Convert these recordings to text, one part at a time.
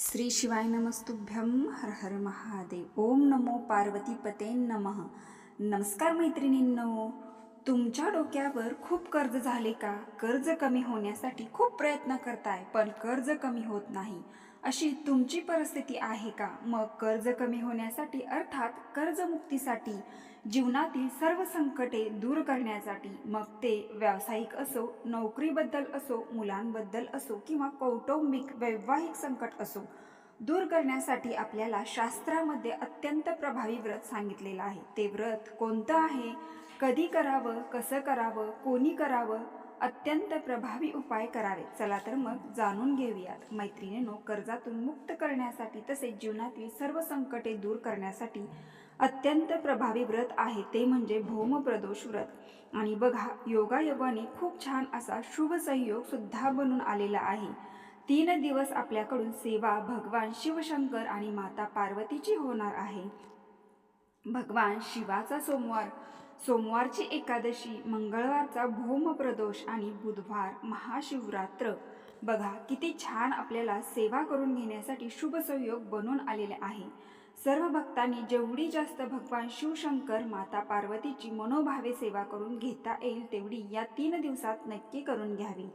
श्री शिवाय नमस्तुभ्यम हर हर महादेव। ओम नमो पार्वती पते नमः। नमस्कार मैत्रिणींनो तुमच्या डोक्यावर खूप कर्ज झाले का? कर्ज कमी होण्यासाठी खूप प्रयत्न करताय पण कर्ज कमी होत नाही. अशी तुमची परिस्थिती आहे का? मग कर्ज कमी होण्यासाठी अर्थात कर्जमुक्तीसाठी जीवनातील सर्व संकटे दूर करण्यासाठी मग ते व्यावसायिक असो नोकरीबद्दल असो मुलांबद्दल असो किंवा कौटुंबिक वैवाहिक संकट असो दूर करण्यासाठी आपल्याला शास्त्रामध्ये अत्यंत प्रभावी व्रत सांगितलेलं आहे. ते व्रत कोणतं आहे? कधी करावं? कसं करावं? कोणी करावं? अत्यंत प्रभावी उपाय करावे. चला तर मग जाणून घेऊयात. मैत्रिणीनो कर्जातून मुक्त करण्यासाठी तसेच जीवनातील सर्व संकटे दूर करण्यासाठी अत्यंत प्रभावी व्रत आहे. ते म्हणजे भौमप्रदोष व्रत. आणि बघा योगायोगाने खूप छान असा शुभ संयोग सुद्धा बनून आलेला आहे. तीन दिवस आपल्याकडून सेवा भगवान शिवशंकर आणि माता पार्वतीची होणार आहे. भगवान शिवाचा सोमवार. सोमवारची एकादशी मंगळवारचा भौमप्रदोष आणि बुधवार महाशिवरात्र. बघा किती छान आपल्याला सेवा करून घेण्यासाठी शुभ संयोग बनून आलेले आहे. सर्व भक्तांनी जेवढी जास्त भगवान शिवशंकर माता पार्वतीची मनोभावे सेवा करून घेता येईल तेवढी या तीन दिवसात नक्की करून घ्यावी.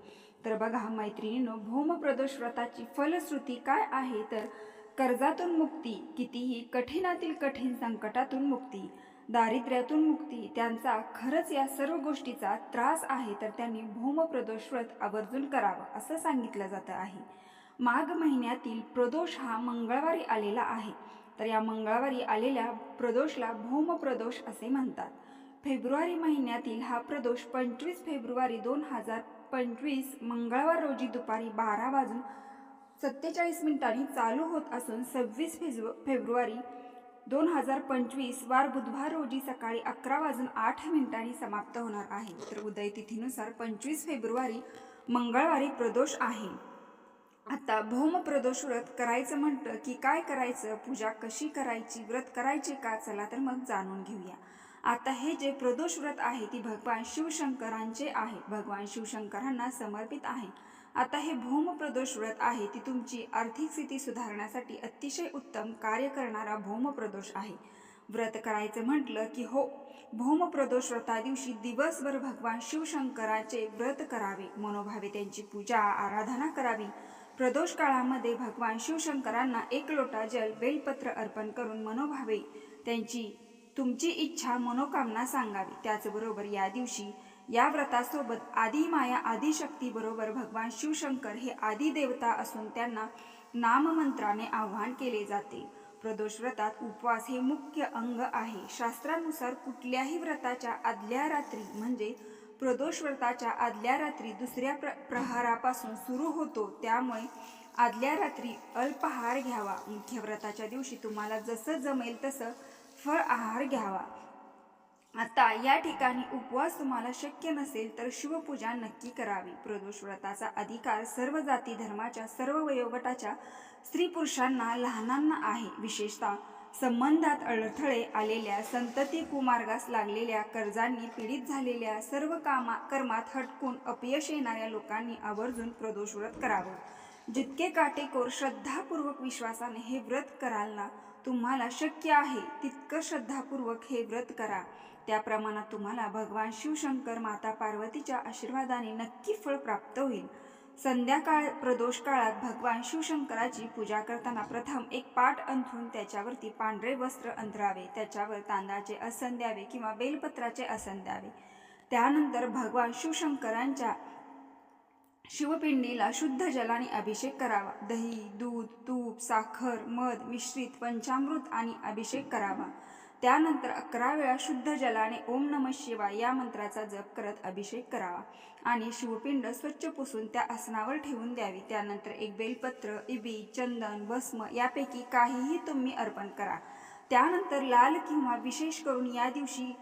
तर बघा मैत्रिणीनं भौमप्रदोष व्रताची फलश्रुती काय आहे? तर कर्जातून मुक्ती कितीही कठीणातील कठीण संकटातून मुक्ती. दारिद्र्यातून मुक्ती. त्यांचा खरंच या सर्व गोष्टीचा त्रास आहे तर त्यांनी भौमप्रदोष व्रत आवर्जून करावं असं सांगितलं जातं आहे. माघ महिन्यातील प्रदोष हा मंगळवारी आलेला आहे. तर या मंगळवारी आलेल्या प्रदोषला भौमप्रदोष असे म्हणतात. फेब्रुवारी महिन्यातील हा प्रदोष पंचवीस फेब्रुवारी दोन हजार पंचवीस मंगळवार रोजी दुपारी बारा वाजून सत्तेचाळीस मिनिटांनी चालू होत असून सव्वीस फेब्रु फेब्रुवारी दोन हजार पंचवीस वार बुधवार रोजी सकाळी अकरा वाजून आठ मिनिटांनी समाप्त होणार आहे. तर उदय तिथीनुसार पंचवीस फेब्रुवारी मंगळवारी प्रदोष आहे. आता भौम प्रदोष व्रत करायचं म्हटलं की काय करायचं? पूजा कशी करायची? व्रत करायचे का? चला तर मग जाणून घेऊया. आता हे जे प्रदोष व्रत आहे ती भगवान शिवशंकरांचे आहे. भगवान शिवशंकरांना समर्पित आहे. आता हे भौमप्रदोष व्रत आहे ती तुमची आर्थिक स्थिती सुधारण्यासाठी अतिशय उत्तम कार्य करणारा भौमप्रदोष आहे. व्रत करायचं म्हटलं की हो भौमप्रदोष व्रता दिवशी दिवसभर भगवान शिवशंकराचे व्रत करावे मनोभावे त्यांची पूजा आराधना करावी. प्रदोष काळामध्ये भगवान शिवशंकरांना एक लोटा जल बेलपत्र अर्पण करून मनोभावे त्यांची तुमची इच्छा मनोकामना सांगावी. त्याचबरोबर या दिवशी या व्रतासोबत आदिमाया आदिशक्तीबरोबर भगवान शिवशंकर हे आदी देवता असून त्यांना नाममंत्राने आवाहन केले जाते. प्रदोष व्रतात उपवास हे मुख्य अंग आहे. शास्त्रानुसार कुठल्याही व्रताच्या आदल्या रात्री म्हणजे प्रदोष व्रताच्या आदल्या रात्री दुसऱ्या प्र प्रहारापासून सुरू होतो. त्यामुळे आदल्या रात्री अल्पाहार घ्यावा. मुख्य व्रताच्या दिवशी तुम्हाला जसं जमेल तसं फळ आहार घ्यावा. आता या ठिकाणी उपवास तुम्हाला शक्य नसेल तर शिवपूजा नक्की करावी. प्रदोष व्रताचा अधिकार सर्व जाती धर्माच्या सर्व वयोगटाच्या स्त्री पुरुषांना लहानांना आहे. विशेषतः संबंधात अडथळे आलेल्या संतती कुमार्गास लागलेल्या कर्जांनी पीडित झालेल्या सर्व कामा कर्मात हटकून अपयश येणाऱ्या लोकांनी आवर्जून प्रदोष व्रत करावं. जितके काटेकोर श्रद्धापूर्वक विश्वासाने हे व्रत कराल ना तुम्हाला शक्य आहे तितकं श्रद्धापूर्वक हे व्रत करा. त्या प्रमाणात तुम्हाला भगवान शिवशंकर माता पार्वतीच्या आशीर्वादाने नक्की फळ प्राप्त होईल. संध्याकाळ प्रदोष काळात भगवान शिवशंकराची पूजा करताना प्रथम एक पाट अंथरून त्याच्यावरती पांढरे वस्त्र अंतरावे त्याच्यावर तांदळाचे आसन द्यावे किंवा बेलपत्राचे आसन द्यावे. त्यानंतर भगवान शिवशंकरांच्या शिवपिंडीला शुद्ध जलाने अभिषेक करावा. दही दूध तूप साखर मध मिश्रित पंचामृत आणि अभिषेक करावा. त्यानंतर अकरा वेळा शुद्ध जलाने ओम नम शिवाय या मंत्राचा जप करत अभिषेक करावा. आणि शिवपिंड स्वच्छ पुसून त्या आसनावर ठेवून द्यावी. त्यानंतर एक बेलपत्र इबी चंदन भस्म यापैकी काहीही तुम्ही अर्पण करा. त्यानंतर लाल किंवा विशेष करून या दिवशी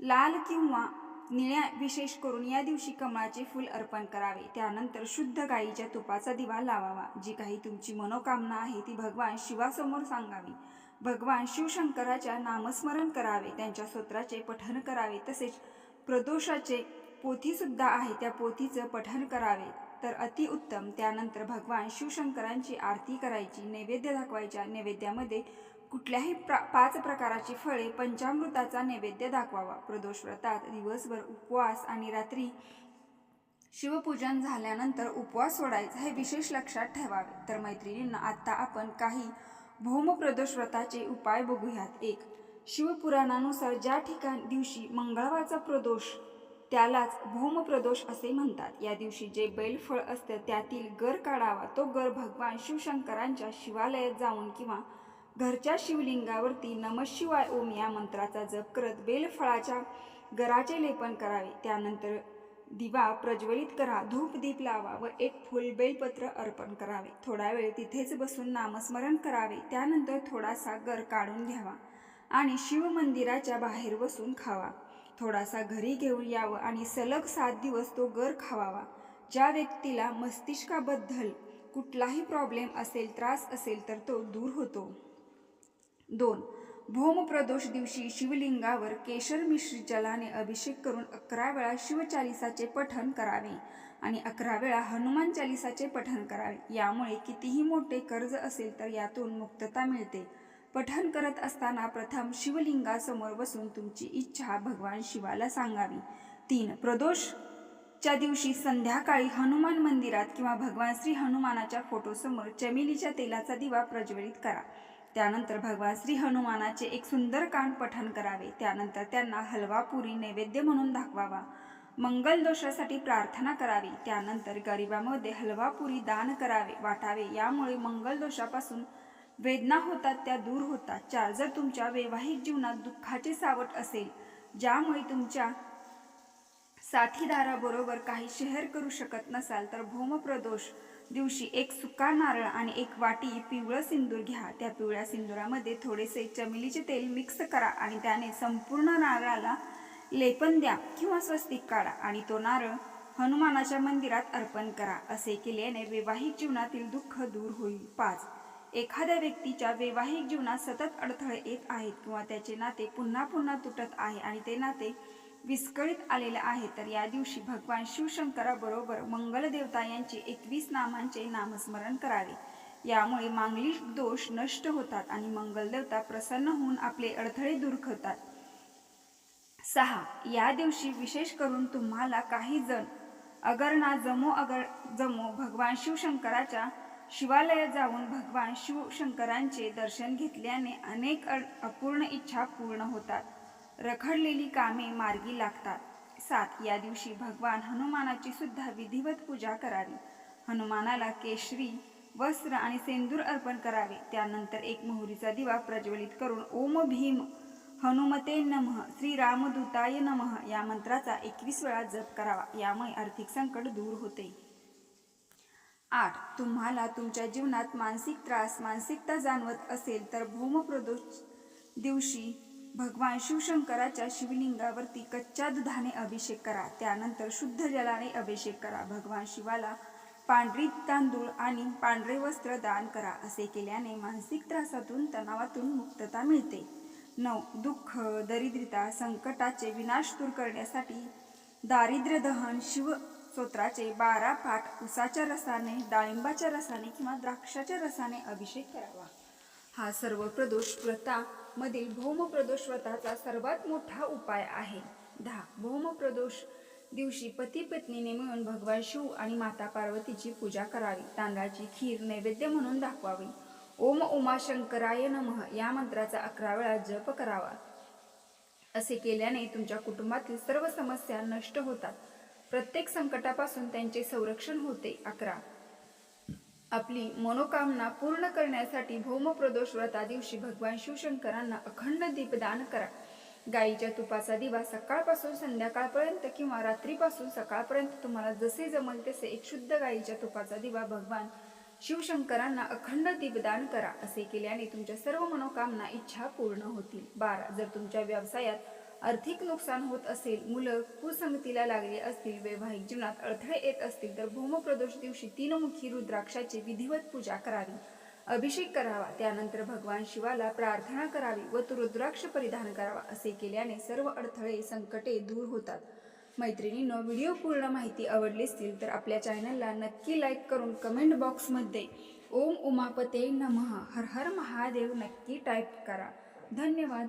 लाल किंवा निळ्या विशेष करून या दिवशी कमळाचे फूल अर्पण करावे. त्यानंतर शुद्ध गाईच्या तुपाचा दिवा लावावा. जी काही तुमची मनोकामना आहे ती भगवान शिवासमोर सांगावी. भगवान शिवशंकराच्या नामस्मरण करावे. त्यांच्या स्तोत्राचे पठण करावे. तसेच प्रदोषाचे पोथीसुद्धा आहे त्या पोथीचं पठण करावे. तर अतिउत्तम त्यानंतर भगवान शिवशंकरांची आरती करायची नैवेद्य दाखवायच्या नैवेद्यामध्ये कुठल्याही प्रा पाच प्रकाराची फळे पंचामृताचा नैवेद्य दाखवावा. प्रदोष व्रतात दिवसभर उपवास आणि रात्री शिवपूजन झाल्यानंतर उपवास सोडायचा हे विशेष लक्षात ठेवावे. तर मैत्रिणींना आत्ता आपण काही भौम प्रदोष व्रताचे उपाय बघूयात. एक शिवपुराणानुसार ज्या ठिकाण दिवशी मंगळवारचा प्रदोष त्यालाच भौम प्रदोष असे म्हणतात. या दिवशी जे बैलफळ असतं त्यातील गर काढावा. तो गर भगवान शिवशंकरांच्या शिवालयात जाऊन किंवा घरच्या शिवलिंगावरती नमशिवाय ओम या मंत्राचा जप करत बेलफळाच्या गराचे लेपन करावे. त्यानंतर दिवा प्रज्वलित करा धूप दीप लावा व एक फुल बेलपत्र अर्पण करावे. थोडा वेळ तिथेच बसून नामस्मरण करावे. त्यानंतर थोडासा गर काढून घ्यावा आणि शिव मंदिराच्या बाहेर बसून खावा. थोडासा घरी घेऊन यावं आणि सलग सात दिवस तो गर खावावा. ज्या व्यक्तीला मस्तिष्काबद्दल कुठलाही प्रॉब्लेम असेल त्रास असेल तर तो दूर होतो. दोन. भौमप्रदोष दिवशी शिवलिंगावर केशर मिश्री जलाने अभिषेक करून अकरा वेळा शिवचालिसाचे पठण करावे आणि अकरा वेळा हनुमान चालिसाचे पठण करावे. यामुळे कितीही मोठे कर्ज असेल तर यातून मुक्तता मिळते. पठण करत असताना प्रथम शिवलिंगासमोर बसून तुमची इच्छा भगवान शिवाला सांगावी. तीन. प्रदोषच्या दिवशी संध्याकाळी हनुमान मंदिरात किंवा भगवान श्री हनुमानाच्या फोटोसमोर चमेलीच्या तेलाचा दिवा प्रज्वलित करा. त्यानंतर भगवान श्री हनुमानाचे एक सुंदर कांड पठण करावे. त्यानंतर त्यांना हलवापुरी नैवेद्य म्हणून दाखवावा. मंगल दोषासाठी प्रार्थना करावी. त्यानंतर गरिबामध्ये हलवापुरी दान करावे वाटावे. यामुळे मंगल दोषापासून वेदना होतात त्या दूर होतात. चार जर तुमच्या वैवाहिक जीवनात दुःखाचे सावट असेल ज्यामुळे तुमच्या साथीदाराबरोबर काही शेअर करू शकत नसाल तर भौमप्रदोष दिवशी एक सुका नारळ आणि एक वाटी पिवळं सिंदूर घ्या. त्या पिवळ्या सिंदुरामध्ये थोडेसे चमेलीचे तेल मिक्स करा आणि त्याने संपूर्ण नारळाला लेपन द्या किंवा स्वस्तिक काढा आणि तो नारळ हनुमानाच्या मंदिरात अर्पण करा. असे केल्याने वैवाहिक जीवनातील दुःख दूर होईल. पाच. एखाद्या व्यक्तीच्या वैवाहिक जीवनात सतत अडथळे येत आहेत किंवा त्याचे नाते पुन्हा पुन्हा तुटत आहे आणि ते नाते विस्कळीत आलेलं आहे. तर या दिवशी भगवान शिवशंकराबरोबर मंगलदेवता यांचे एकवीस नामांचे नामस्मरण करावे. यामुळे मांगलिक दोष नष्ट होतात आणि मंगलदेवता प्रसन्न होऊन आपले अडथळे दूर करतात. सहा. या दिवशी विशेष करून तुम्हाला काही जण अगरना जमो अगर जमो भगवान शिवशंकराच्या शिवालयात जाऊन भगवान शिवशंकरांचे दर्शन घेतल्याने अनेक अपूर्ण इच्छा पूर्ण होतात. रखडलेली कामे मार्गी लागतात. सात या दिवशी भगवान हनुमानाची सुद्धा विधिवत पूजा करावी. हनुमानाला केशरी वस्त्र आणि सेंदूर अर्पण करावे. त्यानंतर एक मोहरीचा दिवा प्रज्वलित करून ओम भीम हनुमते नमः श्री रामदूताय नमः या मंत्राचा एकवीस वेळा जप करावा. यामुळे आर्थिक संकट दूर होते. आठ तुम्हाला तुमच्या जीवनात मानसिक त्रास मानसिकता जाणवत असेल तर भूमप्रदोष दिवशी भगवान शिवशंकराच्या शिवलिंगावरती कच्च्या दुधाने अभिषेक करा. त्यानंतर शुद्ध जलाने अभिषेक करा. भगवान शिवाला पांढरी तांदूळ आणि पांढरे वस्त्र दान करा असे केल्याने मानसिक त्रासातून तणावातून मुक्तता मिळते. नऊ दुःख दरिद्रता संकटाचे विनाश दूर करण्यासाठी दारिद्र्य दहन शिव स्तोत्राचे बारा पाठ उसाच्या रसाने डाळिंबाच्या रसाने किंवा द्राक्षाच्या रसाने अभिषेक करावा. हा सर्व प्रदोष व्रतामधील भौम प्रदोष व्रताचा सर्वात मोठा उपाय आहे. दहा भौम प्रदोष दिवशी पती पत्नीने मिळून भगवान शिव आणि माता पार्वतीची पूजा करावी. तांदळाची खीर नैवेद्य म्हणून दाखवावी. ओम उमा शंकराय नमः या मंत्राचा अकरा वेळा जप करावा. असे केल्याने तुमच्या कुटुंबातील सर्व समस्या नष्ट होतात. प्रत्येक संकटापासून त्यांचे संरक्षण होते. अकरा आपली मनोकामना पूर्ण करण्यासाठी भौमप्रदोष व्रता दिवशी भगवान शिवशंकरांना अखंड दीपदान करा. गाईच्या तुपाचा दिवा सकाळपासून संध्याकाळपर्यंत किंवा रात्रीपासून सकाळपर्यंत तुम्हाला जसे जमल तसे एक शुद्ध गाईच्या तुपाचा दिवा भगवान शिवशंकरांना अखंड दीपदान करा असे केल्याने तुमच्या सर्व मनोकामना इच्छा पूर्ण होतील. बारा जर तुमच्या व्यवसायात आर्थिक नुकसान होत असेल मुलं कुसंगतीला लागले असतील वैवाहिक जीवनात अडथळे येत असतील तर भूमप्रदोष दिवशी तीनमुखी रुद्राक्षाची विधिवत पूजा करावी. अभिषेक करावा त्यानंतर भगवान शिवाला प्रार्थना करावी व तो रुद्राक्ष परिधान करावा असे केल्याने सर्व अडथळे संकटे दूर होतात. मैत्रिणींनो व्हिडिओ पूर्ण माहिती आवडली असतील तर आपल्या चॅनलला नक्की लाईक करून कमेंट बॉक्समध्ये ओम उमापते नमः हर हर महादेव नक्की टाईप करा. धन्यवाद.